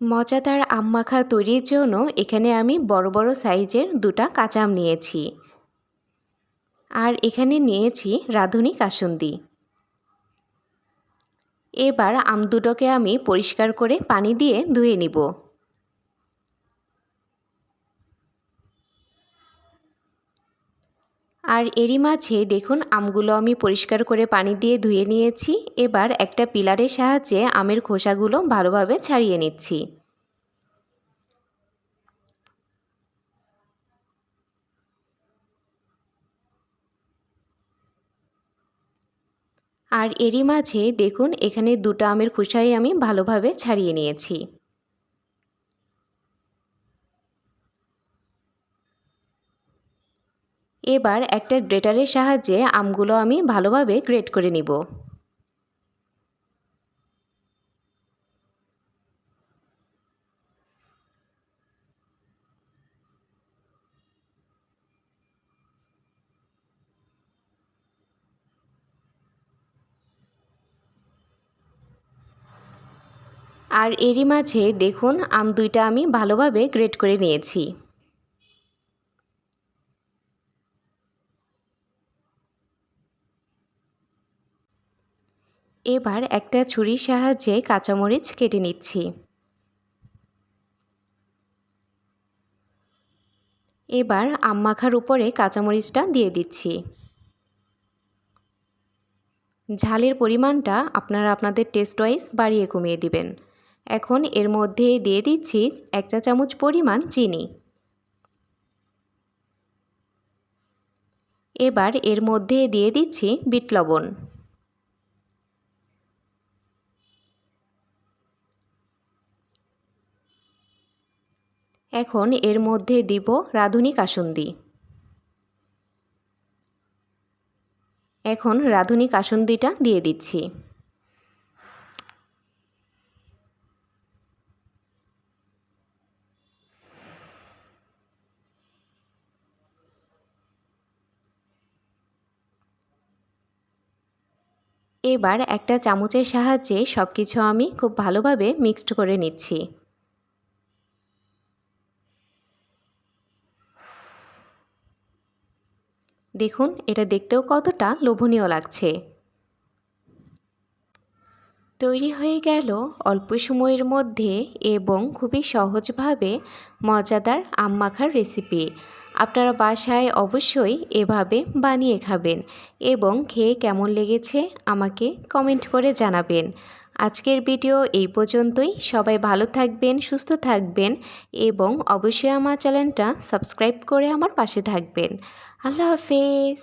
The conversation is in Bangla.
মজাদার মাখা তৈরির জন্য এখানে আমি বড় বড় সাইজের দুটা কাঁচা আম নিয়েছি। আর এখানে নিয়েছি রাঁধুনি কাসুন্দি। এবার আম দুটোকে আমি পরিষ্কার করে পানি দিয়ে ধুয়ে নিব। আর এরই মাঝে দেখুন আমগুলো আমি পরিষ্কার করে পানি দিয়ে ধুয়ে নিয়েছি। এবার একটা পিলারের সাহায্যে আমের খোসাগুলো ভালোভাবে ছাড়িয়ে নিচ্ছি। আর এরই মাঝে দেখুন, এখানে দুটো আমের খোসাই আমি ভালোভাবে ছাড়িয়ে নিয়েছি। এবার একটা গ্রেটারের সাহায্যে আমগুলো আমি ভালোভাবে গ্রেট করে নিব। আর এরই মাঝে দেখুন, আম দুইটা আমি ভালোভাবে গ্রেট করে নিয়েছি। এবার একটা ছুরির সাহায্যে কাঁচামরিচ কেটে নিচ্ছি। এবার আম মাখার উপরে কাঁচামরিচটা দিয়ে দিচ্ছি। ঝালের পরিমাণটা আপনারা আপনাদের টেস্ট ওয়াইজ বাড়িয়ে কমিয়ে দিবেন। এখন এর মধ্যে দিয়ে দিচ্ছি এক চা চামচ পরিমাণ চিনি। এবার এর মধ্যে দিয়ে দিচ্ছি বিট লবণ। এখন এর মধ্যে দিব রাঁধুনি কাসুন্দি। এখন রাঁধুনি কাসুন্দিটা দিয়ে দিচ্ছি। এবার একটা চামচের সাহায্যে সব কিছু আমি খুব ভালোভাবে মিক্সড করে নিচ্ছি। দেখুন, এটা দেখতেও কতটা লোভনীয় লাগছে। তৈরি হয়ে গেল অল্প সময়ের মধ্যে এবং খুবই সহজভাবে মজাদার আম মাখার রেসিপি আপনারা বাসায় অবশ্যই এভাবে বানিয়ে খাবেন এবং খেয়ে কেমন লেগেছে আমাকে কমেন্ট করে জানাবেন। আজকের ভিডিও এই পর্যন্তই। সবাই ভালো থাকবেন, সুস্থ থাকবেন এবং অবশ্যই আমার চ্যানেলটা সাবস্ক্রাইব করে আমার পাশে থাকবেন। আল্লাহ হাফেজ।